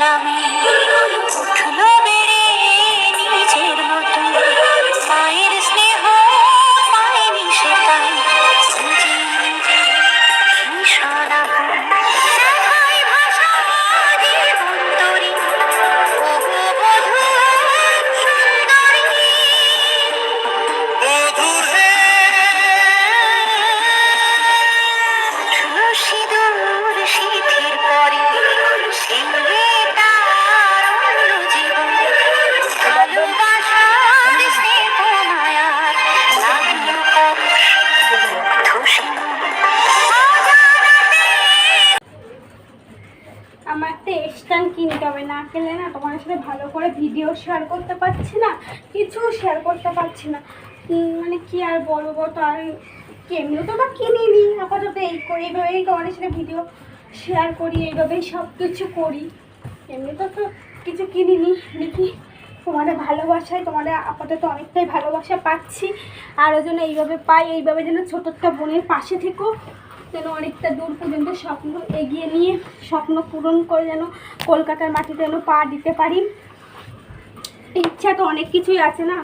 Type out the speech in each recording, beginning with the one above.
எல்லாமே হবে না তোমার সাথে ভালো করে ভিডিও শেয়ার করতে পারছি না কিছু শেয়ার করতে পারছি না। মানে কি আর বলব তো আর কেমনি তো বা কিনিনি আপাতত এই করি এইভাবেই তোমাদের সাথে ভিডিও শেয়ার করি, এইভাবেই সব কিছু করি। এমনি তো তো কিছু কিনিনি দেখি তোমাদের ভালোবাসায়, তোমাদের আপাতত অনেকটাই ভালোবাসা পাচ্ছি। আরও যেন এইভাবে পাই, এইভাবে যেন ছোট একটা বোনের পাশে থেকেও যেন অনেকটা দূর পর্যন্ত স্বপ্ন এগিয়ে নিয়ে, স্বপ্ন পূরণ করে যেন কলকাতার মাটিতে যেন পা দিতে পারি। ইচ্ছা তো অনেক কিছুই আছে না?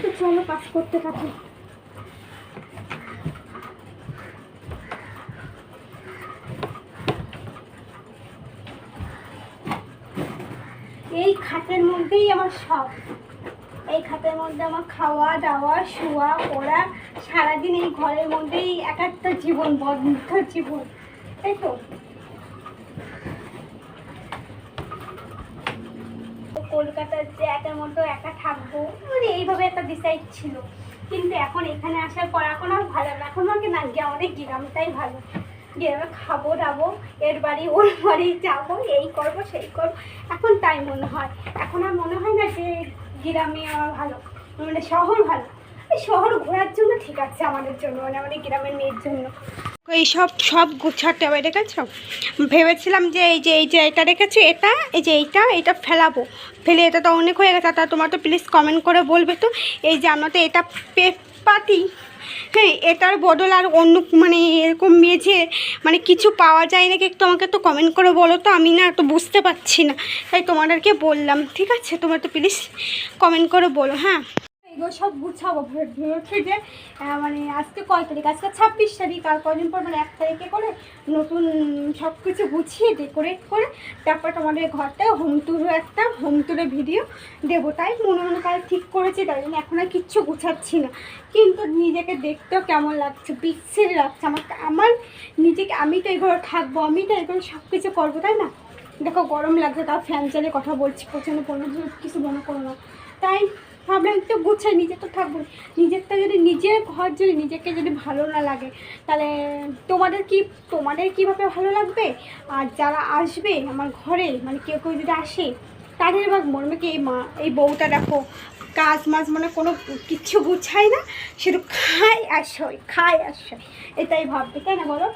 তো চলো কাজ করতে থাকি। এই খাটের মধ্যেই আমার সব। এই খাতের মধ্যে আমার খাওয়া, দাওয়া, শোয়া, পড়া, সারাদিন এই ঘরের মধ্যেই এক একটা জীবন, বদ্ধ জীবন। তাই তো। কলকাতার যে একার মতো একা থাকব মানে এইভাবে একটা ডিসাইড ছিল। কিন্তু এখন এখানে আসার পর এখন আর ভালো না। এখন আমাকে না গিয়ে আমাদের গ্রামটাই ভালো। গ্রামে খাব, দাবো, এর বাড়ি, ওর বাড়ি যাব, এই করব, সেই করব। এখন তাই মনে হয়। এখন আর মনে হয় না যে গ্রামে আমার ভালো মানে শহর ভালো। শহর ঘোরার জন্য ঠিক আছে আমাদের জন্য মানে আমাদের গ্রামের মেয়ের জন্য। এই সব সব গুছাতে হবে, দেখেছ? ভেবেছিলাম যে এই যে এই যে এটা রেখেছি, এটা, এই যে এইটা, এটা ফেলাবো। ফেলে এটা তো অনেক হয়ে গেছে, তা তোমার তো প্লিজ কমেন্ট করে বলবে তো। এই যে আমরা তো এটা পেপাতি হ্যাঁ এটার বদল আর অন্য মানে এরকম মেঝে মানে কিছু পাওয়া যায় নাকি একটু আমাকে তো কমেন্ট করে বলো তো? আমি না তো বুঝতে পারছি না। তাই তোমাদেরকে বললাম, ঠিক আছে? তোমার তো প্লিজ কমেন্ট করে বলো হ্যাঁ? সব গুছাবো ভে- ভেবেছি যে মানে আজকে কয় তারিখ? আজকে ছাব্বিশ তারিখ, আর কদিন পর মানে এক তারিখে করে নতুন সব কিছু গুছিয়ে ডেকোরেট করে তারপর তোমাদের ঘরটা হোম ট্যুরও একটা হোম ট্যুরের ভিডিও দেবো। তাই মনে মনে কাজ ঠিক করেছি, তাই জন্য এখন আর কিচ্ছু গুছাচ্ছি না। কিন্তু নিজেকে দেখতেও কেমন লাগছে বিচ্ছিরি লাগছে। আমার আমার নিজেকে, আমি তো এই ঘরে থাকব, আমি তো এই সব কিছু করব, তাই না? দেখো গরম লাগছে, তাও ফ্যান চালিয়ে কথা বলছি, প্রচণ্ড কোনো কিছু মনে করো না। তাই ভাবলাম একটু গুছাই, নিজে তো থাকব নিজেরটা যদি নিজের ঘর যদি নিজেকে যদি ভালো না লাগে, তাহলে তোমাদের কি, তোমাদের কীভাবে ভালো লাগবে? আর যারা আসবে আমার ঘরে মানে কেউ কেউ যদি আসে, তাদের এবার মরবে কি এই মা, এই বউটা দেখো, কাজ মাছ মানে কোনো কিচ্ছু গুছায় না, শুধু খায় আর খায় আর এটাই ভাববে, তাই না বলো?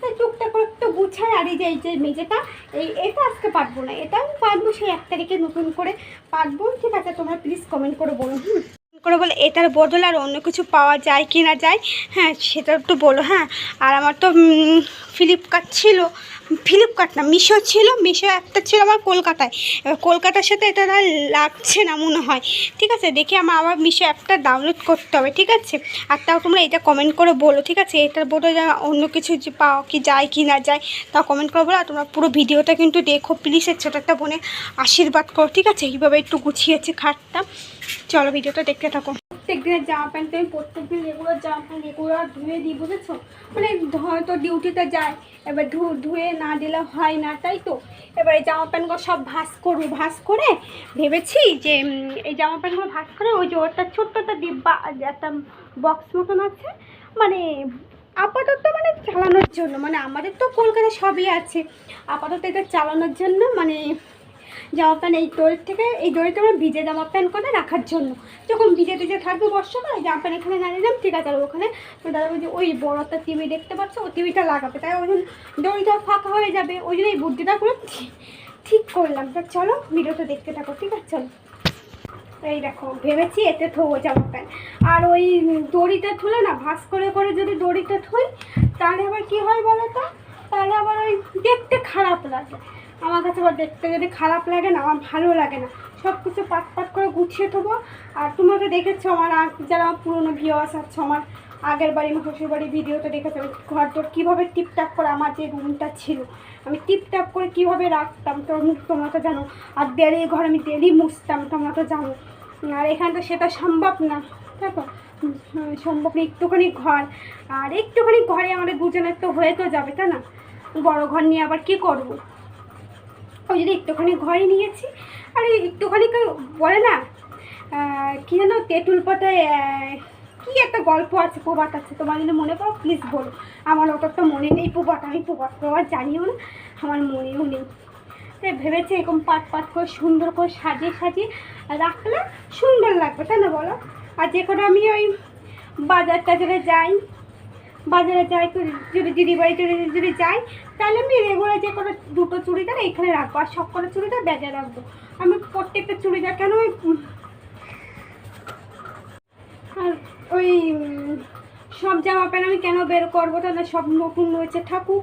তাই টুকটাক একটু গুছায় আর এই যে এই যে মেঝেটা, এই এটা আজকে পারব না। এটা আমি পারব সেই এক তারিখে নতুন করে পারব। ঠিক আছে, তোমরা প্লিজ কমেন্ট করে বলো। হুম করে বলে, এটার বদলে আর অন্য কিছু পাওয়া যায় কি না যায়? হ্যাঁ সেটা একটু বলো হ্যাঁ। আর আমার তো ফ্লিপকার্ট ছিল। ফ্লিপকার্ট না, মিশো ছিল। মিশো একটা ছিল আমার কলকাতায়। এবার কলকাতার সাথে এটা আর লাগছে না মনে হয়। ঠিক আছে, দেখি আমার আবার মিশো অ্যাপটা ডাউনলোড করতে হবে, ঠিক আছে? আর তাও তোমরা এটা কমেন্ট করে বলো, ঠিক আছে? এটার বদলে অন্য কিছু যে পাও কি যায় কি না যায়, তাও কমেন্ট করে বলো। আর তোমরা পুরো ভিডিওটা কিন্তু দেখো প্লিজ ছোটো একটা বোনের আশীর্বাদ করো, ঠিক আছে? এইভাবে একটু গুছিয়েছে খাটটা। চলো ভিডিওটা দেখতে থাকো। প্রত্যেক দিনের জামা প্যান্ট আমি প্রত্যেক দিন রেগুলার জামা প্যান্ট রেগুলার ধুয়ে দিই, বুঝেছ? মানে হয়তো ডিউটিতে যায় এবার ধুয়ে না দিলে হয় না, তাই তো? এবার এই জামা প্যান্টগুলো সব ভাস করব ভাস করে ভেবেছি যে এই জামা প্যান্টগুলো ভাস করে ওই যে ওটা ছোট্ট একটা ডিব্বা একটা বক্স মতন আছে মানে আপাতত মানে চালানোর জন্য মানে আমাদের তো কলকাতায় সবই আছে। আপাতত এটা চালানোর জন্য মানে জামা প্যান্ট এই দড়ির থেকে, এই দড়িতে আমরা ভিজে জামা প্যান্ট করে রাখার জন্য। যখন ভিজে ভিজে থাকবে বর্ষাকালে জামা প্যান্ট এখানে না নিলাম, ঠিক আছে, আর ওখানে দাদা বলছি, ওই বড় একটা টিভি দেখতে পাচ্ছ ওই টিভিটা লাগাবে। তাই ওই জন্য দড়িটা ফাঁকা হয়ে যাবে। ওই জন্য এই বুদ্ধিটা ঠিক- ঠিক করলাম। তা চলো, ভিডিওটা দেখতে থাকো, ঠিক আছে, চলো। এই দেখো, ভেবেছি এতে থবো জামা প্যান্ট। আর ওই দড়িটা থুলে না ভাস করে করে যদি দড়িটা থই তাহলে আবার কি হয় বলো তো? তাহলে আবার ওই দেখতে খারাপ লাগে। আমার কাছে আবার দেখতে যদি খারাপ লাগে না, আমার ভালো লাগে না। সব কিছু পাট পাট করে গুছিয়ে দেবো আর তোমরা তো দেখেছ আমার যারা পুরোনো ভিওয়ার্স আছে, আমার আগের বাড়ি, আমার শ্বশুর বাড়ি ভিডিওতে দেখেছ ঘর তোর কীভাবে টিপটাপ করে আমার যে রুমটা ছিল। আমি টিপটাপ করে কীভাবে রাখতাম তো তোমরা তো জানো। আর ডেলি ঘর আমি ডেলি মুছতাম, তোমরা তো জানো। আর এখানে তো সেটা সম্ভব না। দেখো সম্ভব না একটুখানি ঘর। আর একটুখানি ঘরে আমাদের দুজনের তো হয়ে তো যাবে, তাই না? বড় ঘর নিয়ে আবার কি করব? ওই যদি একটুখানি ঘরে নিয়েছি, আর একটুখানি কেউ বলে না কী যেন তেঁতুল পাতায় কি একটা গল্প আছে প্রবাদ আছে, তোমার যদি মনে করো প্লিজ বলো। আমার অত একটা মনে নেই প্রবাদ, আমি প্রবাদ প্রবাদ জানিও না, আমার মনেও নেই। তাই ভেবেছি এরকম পাট পাট করে, সুন্দর করে সাজিয়ে সাজিয়ে রাখলে সুন্দর লাগবে, তাই না বলো? আর যে কোনো আমি ওই বাজার টাজারে যাই বাজারে যাই তো যদি দিদি বাড়ি যদি যদি যাই, তাহলে আমি রেগুলার যে কোনো দুটো চুড়িদার এখানে রাখব, আর সব কটা চুড়িদার ব্যাগে রাখব। আমি প্রত্যেকটা চুড়িদার কেন ওই আর ওই সব জামা প্যান্ট আমি কেন বের করব? তাহলে সব নতুন রয়েছে ঠাকুর।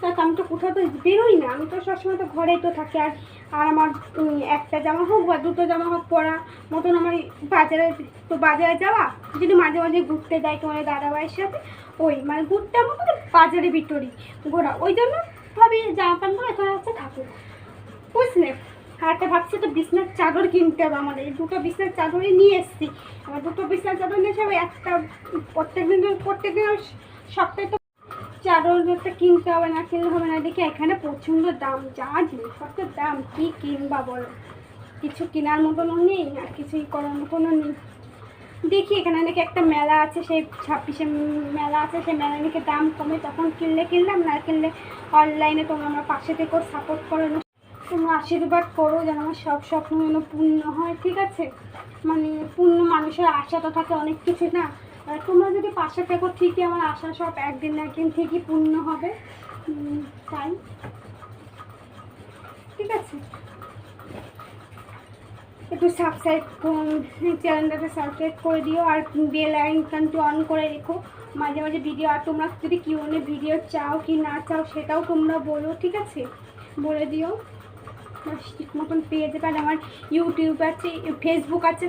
তা আমি তো কোথাও তো বেরোই না, আমি তো সবসময় তো ঘরেই তো থাকি। আর আর আমার একটা জামা হোক বা দুটো জামা হোক পরা মতন আমার বাজারে, তো বাজারে যাওয়া, যদি মাঝে মাঝে ঘুরতে যাই তোমার দাদাভাইয়ের সাথে, ওই মানে ঘুরতে আমার বাজারে ভিতরেই, ঘোরা। ওই জন্য ভাবি জামা প্যান্ট প্যান্টগুলো এখানে হচ্ছে থাকুক। বুঝলে? আর একটা ভাবছি তো বিছনার চাদর কিনতে হবে আমাদের। এই দুটো বিছনার চাদরই নিয়ে এসেছি। আমার দুটো বিছনার চাদর নিয়ে এসে একটা প্রত্যেক দিন প্রত্যেক দিন সপ্তাহে তো চাদর একটা কিনতে হবে, না কিনলে হবে না। দেখি এখানে প্রচণ্ড দাম, যা জিনিসপত্রের দাম, কী কিনবা বলো? কিছু কেনার মতনও নেই আর কিছুই করার মতনও নেই। দেখি এখানে নাকি একটা মেলা আছে, সেই ছাব্বিশে মেলা আছে, সেই মেলা নাকি দাম কমে, তখন কিনলে কিনলাম, না কিনলে অনলাইনে তোমরা আমার পাশে থেকেও সাপোর্ট করো, না। তোমরা আশীর্বাদ করো যেন আমার সব স্বপ্ন যেন পূর্ণ হয়, ঠিক আছে? মানে পূর্ণ মানুষের আশা তো থাকে অনেক কিছু না? তোমরা যদি পাশে থেকো, ঠিকই আমার আশা সব একদিন না একদিন ঠিকই পূর্ণ হবে। তাই। ঠিক আছে। একটু সাবস্ক্রাইব চ্যানেলটাকে সাবস্ক্রাইব করে দিও, আর বেল আইকনটি অন করে রেখো। মাঝে মাঝে ভিডিও আর তোমরা যদি কিউনে ভিডিও চাও কি না চাও, সেটাও তোমরা বলো, ঠিক আছে? বলে দিও। ঠিক মতন পেয়ে যাবে আর আমার ইউটিউব আছে ফেসবুক আছে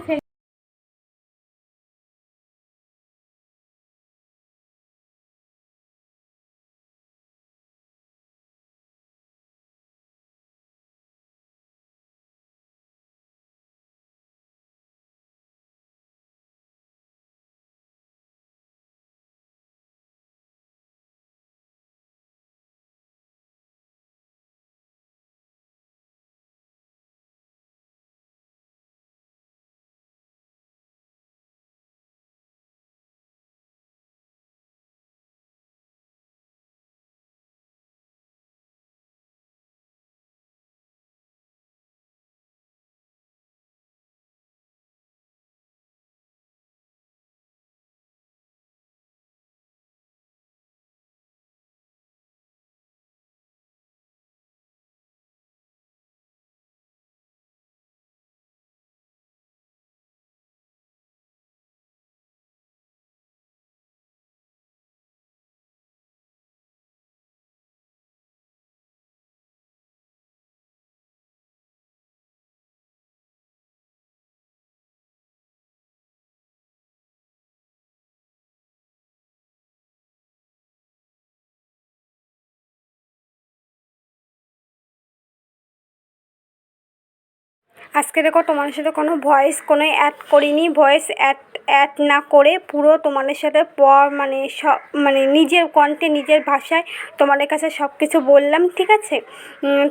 আজকে দেখো তোমাদের সাথে কোনো ভয়েস কোনো অ্যাড করিনি। ভয়েস অ্যাড অ্যাড না করে পুরো তোমাদের সাথে প মানে সব মানে নিজের কণ্ঠে নিজের ভাষায় তোমাদের কাছে সব কিছু বললাম ঠিক আছে?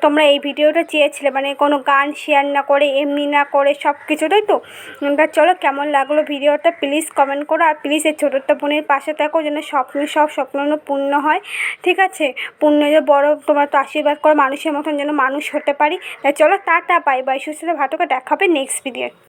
তোমরা এই ভিডিওটা চেয়েছিলে মানে কোনো গান শেয়ার না করে এমনি না করে সব কিছুটাই তো? উম, তা চলো কেমন লাগল ভিডিওটা প্লিজ কমেন্ট করো। আর প্লিজ এই ছোটোটা বোনের পাশে থাকো যেন স্বপ্ন সব স্বপ্ন পূর্ণ হয় ঠিক আছে? পূর্ণ যে বড় তোমরা তো আশীর্বাদ করো মানুষের মতন যেন মানুষ হতে পারি। তাই চলো টাটা বাই বাই সুস্থ ভাটকে দেখাবে নেক্সট ভিডিও